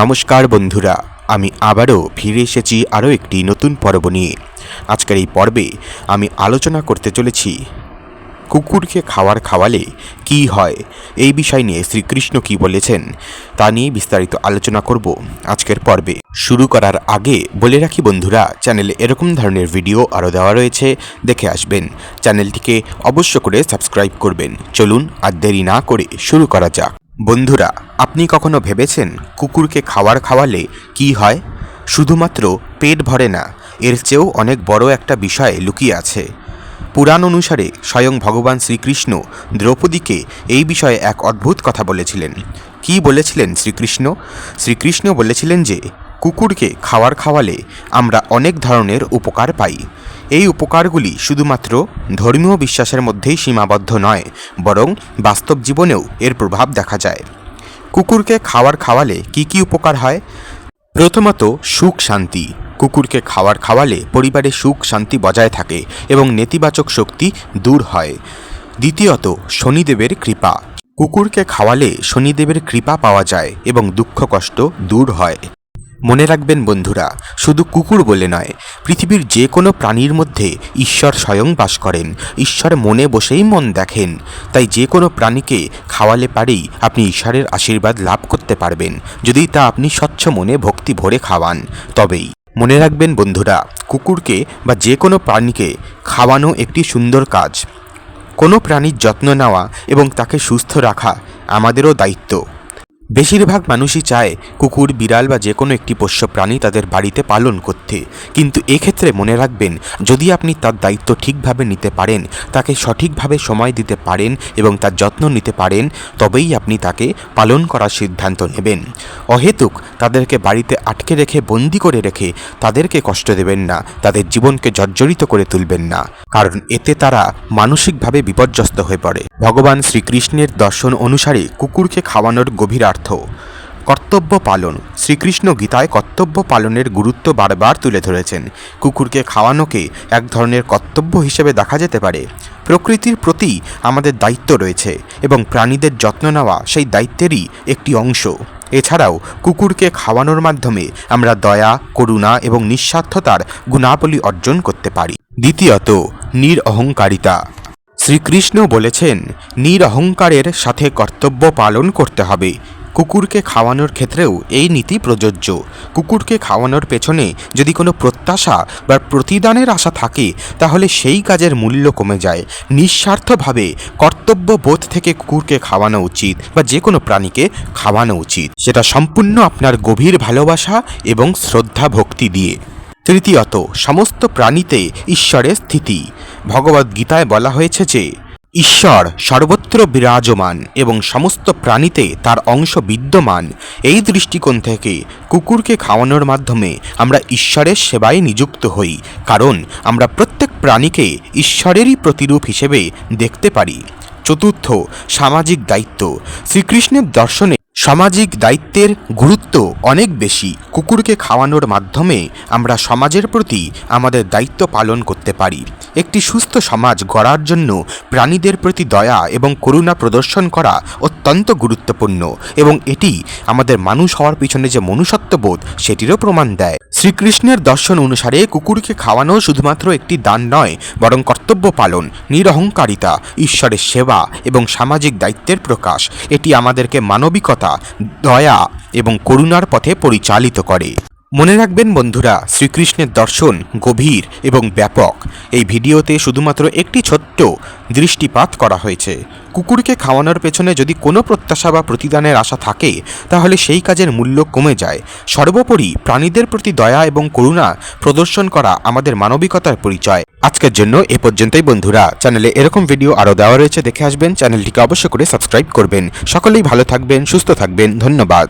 নমস্কার বন্ধুরা, আমি আবারও ফিরে এসেছি আরও একটি নতুন পর্ব নিয়ে। আজকের এই পর্বে আমি আলোচনা করতে চলেছি কুকুরকে খাওয়ার খাওয়ালে কি হয়, এই বিষয় নিয়ে শ্রীকৃষ্ণ কি বলেছেন, তা নিয়ে বিস্তারিত আলোচনা করব আজকের পর্বে। শুরু করার আগে বলে রাখি বন্ধুরা, চ্যানেলে এরকম ধরনের ভিডিও আরও দেওয়া রয়েছে, দেখে আসবেন। চ্যানেলটিকে অবশ্য করে সাবস্ক্রাইব করবেন। চলুন আর দেরি না করে শুরু করা যাক। বন্ধুরা, আপনি কখনো ভেবেছেন কুকুরকে খাবার খাওয়ালে কি হয়? শুধুমাত্র পেট ভরে না, এর চেয়েও অনেক বড় একটা বিষয় লুকিয়ে আছে। পুরাণ অনুসারে স্বয়ং ভগবান শ্রীকৃষ্ণ দ্রৌপদীকে এই বিষয়ে এক অদ্ভুত কথা বলেছিলেন। কি বলেছিলেন শ্রীকৃষ্ণ? শ্রীকৃষ্ণ বলেছিলেন যে কুকুরকে খাওয়ার খাওয়ালে আমরা অনেক ধরনের উপকার পাই। এই উপকারগুলি শুধুমাত্র ধর্মীয় বিশ্বাসের মধ্যেই সীমাবদ্ধ নয়, বরং বাস্তব জীবনেও এর প্রভাব দেখা যায়। কুকুরকে খাওয়ার খাওয়ালে কি কি উপকার হয়? প্রথমত, সুখ শান্তি। কুকুরকে খাওয়ার খাওয়ালে পরিবারে সুখ শান্তি বজায় থাকে এবং নেতিবাচক শক্তি দূর হয়। দ্বিতীয়ত, শনিদেবের কৃপা। কুকুরকে খাওয়ালে শনিদেবের কৃপা পাওয়া যায় এবং দুঃখ কষ্ট দূর হয়। মনে রাখবেন বন্ধুরা, শুধু কুকুর বলে নয়, পৃথিবীর যে কোনো প্রাণীর মধ্যে ঈশ্বর স্বয়ং বাস করেন, ঈশ্বর মনে বসেই মন দেখেন। তাই যে কোনো প্রাণীকে খাওয়ালে পারেই আপনি ঈশ্বরের আশীর্বাদ লাভ করতে পারবেন, যদি তা আপনি স্বচ্ছ মনে ভক্তি ভরে খাওয়ান। তবেই মনে রাখবেন বন্ধুরা, কুকুরকে বা যে কোনো প্রাণীকে খাওয়ানো একটি সুন্দর কাজ। কোনো প্রাণীর যত্ন নেওয়া এবং তাকে সুস্থ রাখা আমাদেরও দায়িত্ব। বেশিরভাগ মানুষই চায় কুকুর, বিড়াল বা যে কোনো একটি পোষ্য প্রাণী তাদের বাড়িতে পালন করতে। কিন্তু এক্ষেত্রে মনে রাখবেন, যদি আপনি তার দায়িত্ব ঠিকভাবে নিতে পারেন, তাকে সঠিকভাবে সময় দিতে পারেন এবং তার যত্ন নিতে পারেন, তবেই আপনি তাকে পালন করার সিদ্ধান্ত নেবেন। অহেতুক তাদেরকে বাড়িতে আটকে রেখে, বন্দি করে রেখে তাদেরকে কষ্ট দেবেন না, তাদের জীবনকে জর্জরিত করে তুলবেন না। কারণ এতে তারা মানসিকভাবে বিপর্যস্ত হয়ে পড়ে। ভগবান শ্রীকৃষ্ণের দর্শন অনুসারে কুকুরকে খাওয়ানোর গভীরার্থ কর্তব্য পালন। শ্রীকৃষ্ণ গীতায় কর্তব্য পালনের গুরুত্ব বারবার তুলে ধরেছেন। কুকুরকে খাওয়ানোকে এক ধরনের কর্তব্য হিসেবে দেখা যেতে পারে। প্রকৃতির প্রতি আমাদের দায়িত্ব রয়েছে এবং প্রাণীদের যত্ন নেওয়া সেই দায়িত্বেরই একটি অংশ। এছাড়াও কুকুরকে খাওয়ানোর মাধ্যমে আমরা দয়া, করুণা এবং নিঃস্বার্থতার গুণাবলী অর্জন করতে পারি। দ্বিতীয়ত নিরঅহংকারিতা শ্রীকৃষ্ণ বলেছেন, নিরহংকারের সাথে কর্তব্য পালন করতে হবে। কুকুরকে খাওয়ানোর ক্ষেত্রেও এই নীতি প্রযোজ্য। কুকুরকে খাওয়ানোর পেছনে যদি কোনো প্রত্যাশা বা প্রতিদানের আশা থাকে, তাহলে সেই কাজের মূল্য কমে যায়। নিঃস্বার্থভাবে কর্তব্য বোধ থেকে কুকুরকে খাওয়ানো উচিত বা যে কোনো প্রাণীকে খাওয়ানো উচিত। সেটা সম্পূর্ণ আপনার গভীর ভালোবাসা এবং শ্রদ্ধা ভক্তি দিয়ে। তৃতীয়ত, সমস্ত প্রাণীতে ঈশ্বরের স্থিতি। ভগবদ্গীতায় বলা হয়েছে যে ঈশ্বর সর্বত্র বিরাজমান এবং সমস্ত প্রাণীতে তার অংশ বিদ্যমান। এই দৃষ্টিকোণ থেকে কুকুরকে খাওয়ানোর মাধ্যমে আমরা ঈশ্বরের সেবায় নিযুক্ত হই, কারণ আমরা প্রত্যেক প্রাণীকে ঈশ্বরেরই প্রতিরূপ হিসেবে দেখতে পারি। চতুর্থ, সামাজিক দায়িত্ব। শ্রীকৃষ্ণের দর্শনে সামাজিক দায়িত্বের গুরুত্ব অনেক বেশি। কুকুরকে খাওয়ানোর মাধ্যমে আমরা সমাজের প্রতি আমাদের দায়িত্ব পালন করতে পারি। একটি সুস্থ সমাজ গড়ার জন্য প্রাণীদের প্রতি দয়া এবং করুণা প্রদর্শন করা অত্যন্ত গুরুত্বপূর্ণ এবং এটি আমাদের মানুষ হওয়ার পিছনে যে মনুষ্যত্ববোধ, সেটিরও প্রমাণ দেয়। শ্রীকৃষ্ণের দর্শন অনুসারে কুকুরকে খাওয়ানো শুধুমাত্র একটি দান নয়, বরং কর্তব্য পালন, নিরহংকারিতা, ঈশ্বরের সেবা এবং সামাজিক দায়িত্বের প্রকাশ। এটি আমাদেরকে মানবিকতা দয়া এবং করুণার পথে পরিচালিত করে। মনে রাখবেন বন্ধুরা, শ্রীকৃষ্ণের দর্শন গভীর এবং ব্যাপক। এই ভিডিওতে শুধুমাত্র একটি ছোট্ট দৃষ্টিপাত করা হয়েছে। কুকুরকে খাওয়ানোর পেছনে যদি কোনো প্রত্যাশা বা প্রতিদানের আশা থাকে, তাহলে সেই কাজের মূল্য কমে যায়। সর্বোপরি প্রাণীদের প্রতি দয়া এবং করুণা প্রদর্শন করা আমাদের মানবিকতার পরিচয়। আজকের জন্য এ পর্যন্তই বন্ধুরা। চ্যানেলে এরকম ভিডিও আরও দেওয়া রয়েছে, দেখে আসবেন। চ্যানেলটিকে অবশ্য করে সাবস্ক্রাইব করবেন। সকলেই ভালো থাকবেন, সুস্থ থাকবেন। ধন্যবাদ।